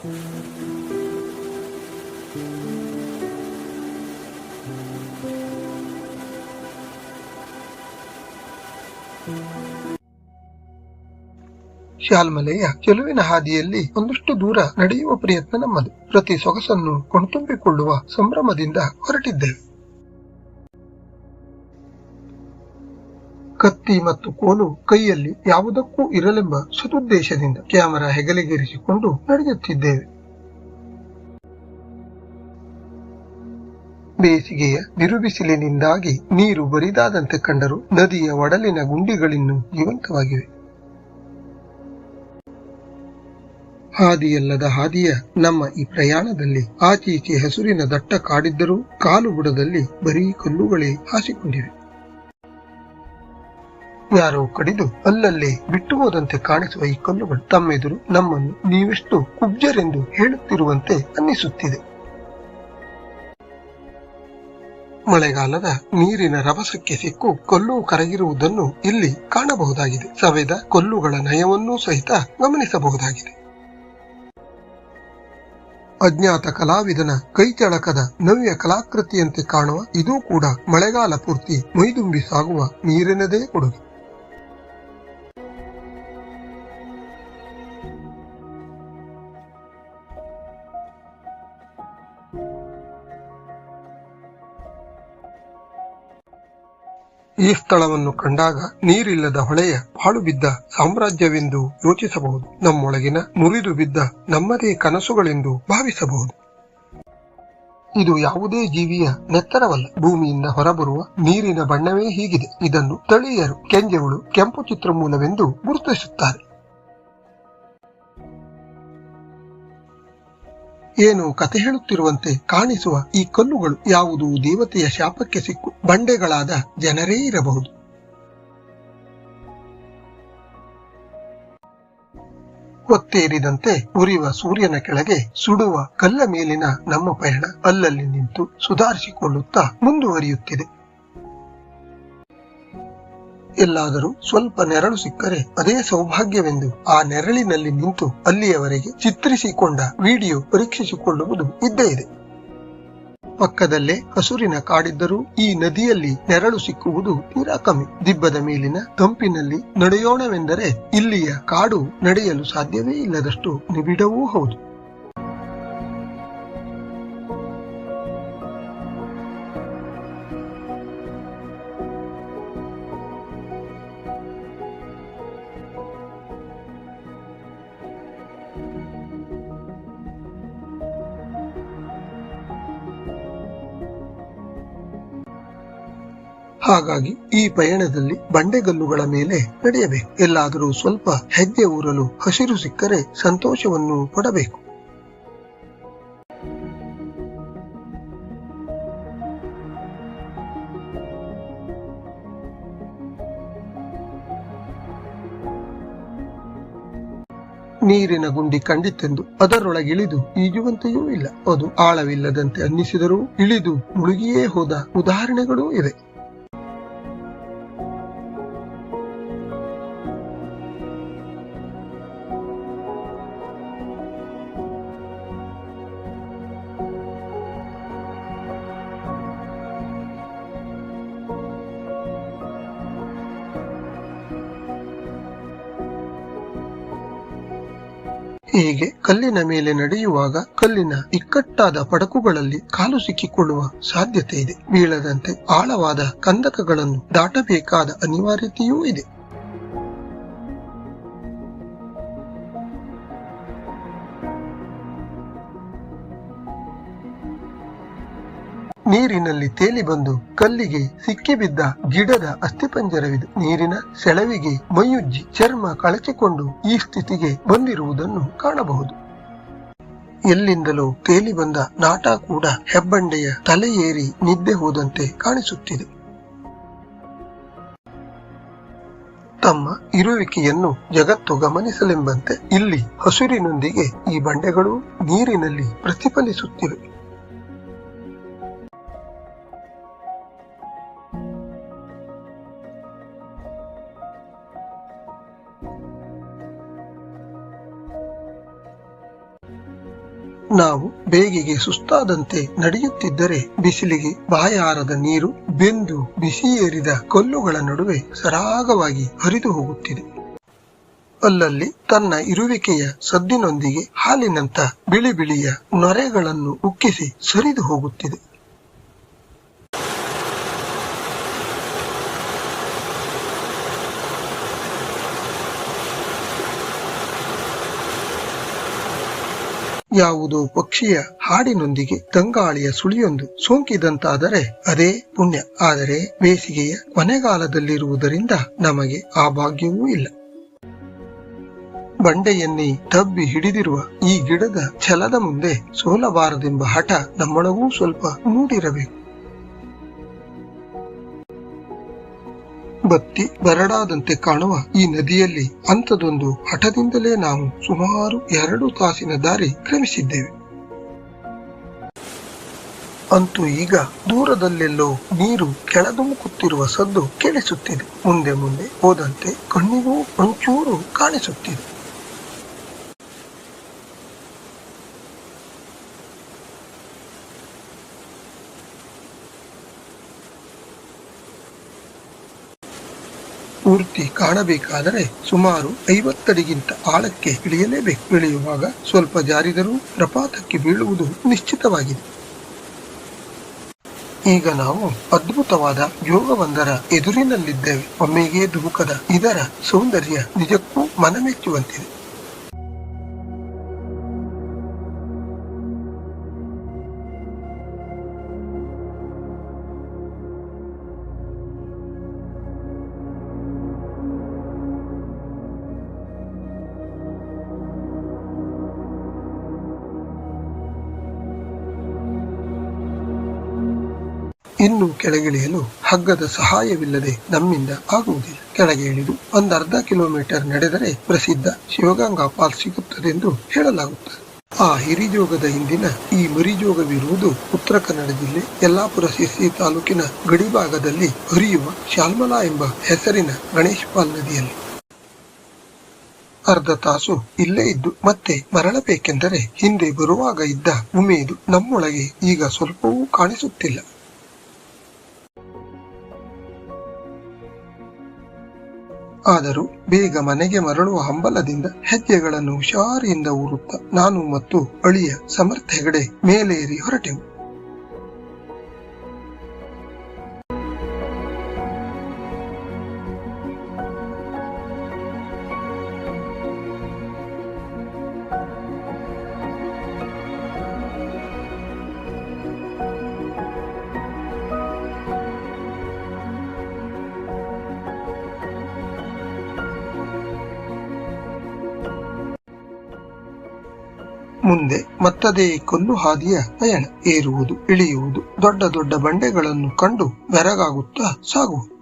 ಶಾಲ್ಮಲೆಯ ಚೆಲುವಿನ ಹಾದಿಯಲ್ಲಿ ಒಂದಷ್ಟು ದೂರ ನಡೆಯುವ ಪ್ರಯತ್ನ ನಮ್ಮದು. ಪ್ರತಿ ಸೊಗಸನ್ನು ಕೊಣತುಂಬಿಕೊಳ್ಳುವ ಸಂಭ್ರಮದಿಂದ ಹೊರಟಿದ್ದೇವೆ. ಕತ್ತಿ ಮತ್ತು ಕೋಲು ಕೈಯಲ್ಲಿ ಯಾವುದಕ್ಕೂ ಇರಲೆಂಬ ಸದುದ್ದೇಶದಿಂದ ಕ್ಯಾಮರಾ ಹೆಗಲಿಗೇರಿಸಿಕೊಂಡು ನಡೆಯುತ್ತಿದ್ದೇವೆ. ಬೇಸಿಗೆಯ ಬಿರುಬಿಸಿಲಿನಿಂದಾಗಿ ನೀರು ಬರಿದಾದಂತೆ ಕಂಡರೂ ನದಿಯ ಒಡಲಿನ ಗುಂಡಿಗಳಿನ್ನು ಜೀವಂತವಾಗಿವೆ. ಹಾದಿಯಲ್ಲದ ಹಾದಿಯ ನಮ್ಮ ಈ ಪ್ರಯಾಣದಲ್ಲಿ ಆಚೀಚೆ ಹಸುರಿನ ದಟ್ಟ ಕಾಡಿದ್ದರೂ ಕಾಲು ಬುಡದಲ್ಲಿ ಬರೀ ಕಲ್ಲುಗಳೇ ಹಾಸಿಕೊಂಡಿವೆ. ಯಾರೋ ಕಡಿದು ಅಲ್ಲಲ್ಲೇ ಬಿಟ್ಟು ಹೋದಂತೆ ಕಾಣಿಸುವ ಈ ಕಲ್ಲುಗಳು ತಮ್ಮೆದುರು ನಮ್ಮನ್ನು ನೀವೆಷ್ಟು ಕುಬ್ಜರೆಂದು ಹೇಳುತ್ತಿರುವಂತೆ ಅನ್ನಿಸುತ್ತಿದೆ. ಮಳೆಗಾಲದ ನೀರಿನ ರಭಸಕ್ಕೆ ಸಿಕ್ಕು ಕಲ್ಲು ಕರಗಿರುವುದನ್ನು ಇಲ್ಲಿ ಕಾಣಬಹುದಾಗಿದೆ. ಸವೆದ ಕಲ್ಲುಗಳ ನಯವನ್ನೂ ಸಹಿತ ಗಮನಿಸಬಹುದಾಗಿದೆ. ಅಜ್ಞಾತ ಕಲಾವಿದನ ಕೈಚಳಕದ ನವ್ಯ ಕಲಾಕೃತಿಯಂತೆ ಕಾಣುವ ಇದೂ ಕೂಡ ಮಳೆಗಾಲ ಪೂರ್ತಿ ಮೈದುಂಬಿ ಸಾಗುವ ನೀರಿನದೇ ಕೊಡುಗೆ. ಈ ಸ್ಥಳವನ್ನು ಕಂಡಾಗ ನೀರಿಲ್ಲದ ಹೊಳೆಯ ಪಾಳು ಬಿದ್ದ ಸಾಮ್ರಾಜ್ಯವೆಂದು ಯೋಚಿಸಬಹುದು. ನಮ್ಮೊಳಗಿನ ಮುರಿದು ಬಿದ್ದ ನಮ್ಮದೇ ಕನಸುಗಳೆಂದು ಭಾವಿಸಬಹುದು. ಇದು ಯಾವುದೇ ಜೀವಿಯ ನೆತ್ತರವಲ್ಲ. ಭೂಮಿಯಿಂದ ಹೊರಬರುವ ನೀರಿನ ಬಣ್ಣವೇ ಹೀಗಿದೆ. ಇದನ್ನು ಸ್ಥಳೀಯರು ಕೆಂಜೆಗಳು ಕೆಂಪು ಚಿತ್ರಮೂಲವೆಂದು ಗುರುತಿಸುತ್ತಾರೆ. ಏನು ಕತೆ ಹೇಳುತ್ತಿರುವಂತೆ ಕಾಣಿಸುವ ಈ ಕಲ್ಲುಗಳು ಯಾವುದು ದೇವತೆಯ ಶಾಪಕ್ಕೆ ಸಿಕ್ಕು. ಬಂಡೆಗಳಾದ ಜನರೇ ಇರಬಹುದು. ಹೊತ್ತೇರಿದಂತೆ ಉರಿಯುವ ಸೂರ್ಯನ ಕೆಳಗೆ ಸುಡುವ ಕಲ್ಲ ಮೇಲಿನ ನಮ್ಮ ಪಯಣ ಅಲ್ಲಲ್ಲಿ ನಿಂತು ಸುಧಾರಿಸಿಕೊಳ್ಳುತ್ತಾ ಮುಂದುವರಿಯುತ್ತಿದೆ. ಎಲ್ಲಾದರೂ ಸ್ವಲ್ಪ ನೆರಳು ಸಿಕ್ಕರೆ ಅದೇ ಸೌಭಾಗ್ಯವೆಂದು ಆ ನೆರಳಿನಲ್ಲಿ ನಿಂತು ಅಲ್ಲಿಯವರೆಗೆ ಚಿತ್ರಿಸಿಕೊಂಡ ವಿಡಿಯೋ ಪರೀಕ್ಷಿಸಿಕೊಳ್ಳುವುದು ಇದ್ದೇ ಇದೆ. ಪಕ್ಕದಲ್ಲೇ ಹಸುರಿನ ಕಾಡಿದ್ದರೂ ಈ ನದಿಯಲ್ಲಿ ನೆರಳು ಸಿಕ್ಕುವುದು ತೀರಾ ಕಮ್ಮಿ. ದಿಬ್ಬದ ಮೇಲಿನ ತಂಪಿನಲ್ಲಿ ನಡೆಯೋಣವೆಂದರೆ ಇಲ್ಲಿಯ ಕಾಡು ನಡೆಯಲು ಸಾಧ್ಯವೇ ಇಲ್ಲದಷ್ಟು ನಿಬಿಡವೂ ಹೌದು. ಹಾಗಾಗಿ ಈ ಪಯಣದಲ್ಲಿ ಬಂಡೆಗಲ್ಲುಗಳ ಮೇಲೆ ನಡೆಯಬೇಕು. ಎಲ್ಲಾದರೂ ಸ್ವಲ್ಪ ಹೆಜ್ಜೆ ಊರಲು ಹಸಿರು ಸಿಕ್ಕರೆ ಸಂತೋಷವನ್ನು ಪಡಬೇಕು ನೀರಿನ ಗುಂಡಿ ಕಂಡಿತೆಂದು ಅದರೊಳಗಿಳಿದು ಈಜುವಂತೆಯೂ ಇಲ್ಲ. ಅದು ಆಳವಿಲ್ಲದಂತೆ ಅನ್ನಿಸಿದರೂ ಇಳಿದು ಮುಳುಗಿಯೇ ಹೋದ ಉದಾಹರಣೆಗಳೂ ಇವೆ. ಹೀಗೆ ಕಲ್ಲಿನ ಮೇಲೆ ನಡೆಯುವಾಗ ಕಲ್ಲಿನ ಇಕ್ಕಟ್ಟಾದ ಪಡಕುಗಳಲ್ಲಿ ಕಾಲು ಸಿಕ್ಕಿಕೊಳ್ಳುವ ಸಾಧ್ಯತೆ ಇದೆ. ಬೀಳದಂತೆ ಆಳವಾದ ಕಂದಕಗಳನ್ನು ದಾಟಬೇಕಾದ ಅನಿವಾರ್ಯತೆಯೂ ಇದೆ. ನೀರಿನಲ್ಲಿ ತೇಲಿ ಬಂದು ಕಲ್ಲಿಗೆ ಸಿಕ್ಕಿಬಿದ್ದ ಗಿಡದ ಅಸ್ಥಿಪಂಜರವಿದೆ. ನೀರಿನ ಸೆಳವಿಗೆ ಮೈಯುಜ್ಜಿ ಚರ್ಮ ಕಳಚಿಕೊಂಡು ಈ ಸ್ಥಿತಿಗೆ ಬಂದಿರುವುದನ್ನು ಕಾಣಬಹುದು. ಎಲ್ಲಿಂದಲೂ ತೇಲಿ ಬಂದ ನಾಟ ಕೂಡ ಹೆಬ್ಬಂಡೆಯ ತಲೆಯೇರಿ ನಿದ್ದೆ ಹೋದಂತೆ ಕಾಣಿಸುತ್ತಿದೆ. ತಮ್ಮ ಇರುವಿಕೆಯನ್ನು ಜಗತ್ತು ಗಮನಿಸಲೆಂಬಂತೆ ಇಲ್ಲಿ ಹಸುರಿನೊಂದಿಗೆ ಈ ಬಂಡೆಗಳು ನೀರಿನಲ್ಲಿ ಪ್ರತಿಫಲಿಸುತ್ತಿವೆ. ನಾವು ಬೇಗಿಗೆ ಸುಸ್ತಾದಂತೆ ನಡೆಯುತ್ತಿದ್ದರೆ ಬಿಸಿಲಿಗೆ ಬಾಯಾರದ ನೀರು ಬೆಂದು ಬಿಸಿಯೇರಿದ ಕಲ್ಲುಗಳ ನಡುವೆ ಸರಾಗವಾಗಿ ಹರಿದು ಹೋಗುತ್ತಿದೆ. ಅಲ್ಲಲ್ಲಿ ತನ್ನ ಇರುವಿಕೆಯ ಸದ್ದಿನೊಂದಿಗೆ ಹಾಲಿನಂತ ಬಿಳಿ ಬಿಳಿಯ ನೊರೆಗಳನ್ನು ಉಕ್ಕಿಸಿ ಸರಿದು ಹೋಗುತ್ತಿದೆ. ಯಾವುದೋ ಪಕ್ಷಿಯ ಹಾಡಿನೊಂದಿಗೆ ತಂಗಾಳಿಯ ಸುಳಿಯೊಂದು ಸೋಂಕಿದಂತಾದರೆ ಅದೇ ಪುಣ್ಯ. ಆದರೆ ಬೇಸಿಗೆಯ ಕೊನೆಗಾಲದಲ್ಲಿರುವುದರಿಂದ ನಮಗೆ ಆ ಭಾಗ್ಯವೂ ಇಲ್ಲ. ಬಂಡೆಯನ್ನೇ ತಬ್ಬಿ ಹಿಡಿದಿರುವ ಈ ಗಿಡದ ಛಲದ ಮುಂದೆ ಸೋಲಬಾರದೆಂಬ ಹಠ ನಮ್ಮೊಳಗೂ ಸ್ವಲ್ಪ ಮೂಡಿರಬೇಕು. ಬತ್ತಿ ಬರಡಾದಂತೆ ಕಾಣುವ ಈ ನದಿಯಲ್ಲಿ ಅಂಥದೊಂದು ಹಠದಿಂದಲೇ ನಾವು ಸುಮಾರು ಎರಡು ತಾಸಿನ ದಾರಿ ಕ್ರಮಿಸಿದ್ದೇವೆ. ಅಂತೂ ಈಗ ದೂರದಲ್ಲೆಲ್ಲೋ ನೀರು ಕೆಳದುಮುಕುತ್ತಿರುವ ಸದ್ದು ಕೇಳಿಸುತ್ತಿದೆ. ಮುಂದೆ ಮುಂದೆ ಹೋದಂತೆ ಕಣ್ಣಿಗೂ ಒಂಚೂರು ಕಾಣಿಸುತ್ತಿದೆ. ಪೂರ್ತಿ ಕಾಣಬೇಕಾದರೆ ಸುಮಾರು ಐವತ್ತಡಿಗಿಂತ ಆಳಕ್ಕೆ ಇಳಿಯಲೇಬೇಕು. ಇಳಿಯುವಾಗ ಸ್ವಲ್ಪ ಜಾರಿದರೂ ಪ್ರಪಾತಕ್ಕೆ ಬೀಳುವುದು ನಿಶ್ಚಿತವಾಗಿದೆ. ಈಗ ನಾವು ಅದ್ಭುತವಾದ ಯೋಗವೊಂದರ ಎದುರಿನಲ್ಲಿದ್ದೇವೆ. ಒಮ್ಮೆಗೆ ದುಃಖದ ಇದರ ಸೌಂದರ್ಯ ನಿಜಕ್ಕೂ ಮನಮೆಚ್ಚುವಂತಿದೆ. ಇನ್ನು ಕೆಳಗಿಳಿಯಲು ಹಗ್ಗದ ಸಹಾಯವಿಲ್ಲದೆ ನಮ್ಮಿಂದ ಆಗುವುದಿಲ್ಲ. ಕೆಳಗೆ ಇಳಿದು ಒಂದರ್ಧ ಕಿಲೋಮೀಟರ್ ನಡೆದರೆ ಪ್ರಸಿದ್ಧ ಶಿವಗಂಗಾ ಸಿಗುತ್ತದೆ ಎಂದು ಹೇಳಲಾಗುತ್ತದೆ. ಆ ಹಿರಿಜೋಗದ ಹಿಂದಿನ ಈ ಮರಿಜೋಗವಿರುವುದು ಉತ್ತರ ಕನ್ನಡ ಜಿಲ್ಲೆ ಯಲ್ಲಾಪುರ ಸಿಸಿ ತಾಲೂಕಿನ ಗಡಿಭಾಗದಲ್ಲಿ ಹರಿಯುವ ಶಾಲ್ಮಲಾ ಎಂಬ ಹೆಸರಿನ ಗಣೇಶ್ ಪಾಲ್ ನದಿಯಲ್ಲಿ. ಅರ್ಧ ತಾಸು ಇಲ್ಲೇ ಇದ್ದು ಮತ್ತೆ ಮರಳಬೇಕೆಂದರೆ ಹಿಂದೆ ಬರುವಾಗ ಇದ್ದ ಉಮೇದು ನಮ್ಮೊಳಗೆ ಈಗ ಸ್ವಲ್ಪವೂ ಕಾಣಿಸುತ್ತಿಲ್ಲ. ಆದರೂ ಬೇಗ ಮನೆಗೆ ಮರಳುವ ಹಂಬಲದಿಂದ ಹೆಜ್ಜೆಗಳನ್ನು ಹುಷಾರಿಯಿಂದ ಊರುತ್ತ ನಾನು ಮತ್ತು ಅಳಿಯ ಸಮರ್ಥ ಹೆಗಡೆ ಮೇಲೇರಿ ಹೊರಟೆವು. ಮುಂದೆ ಮತ್ತದೇ ಕೊಲ್ಲು ಹಾದಿಯ ಪಯಣ ಏರುವುದು ಇಳಿಯುವುದು. ದೊಡ್ಡ ದೊಡ್ಡ ಬಂಡೆಗಳನ್ನು ಕಂಡು ಬೆರಗಾಗುತ್ತಾ ಸಾಗುವುದು.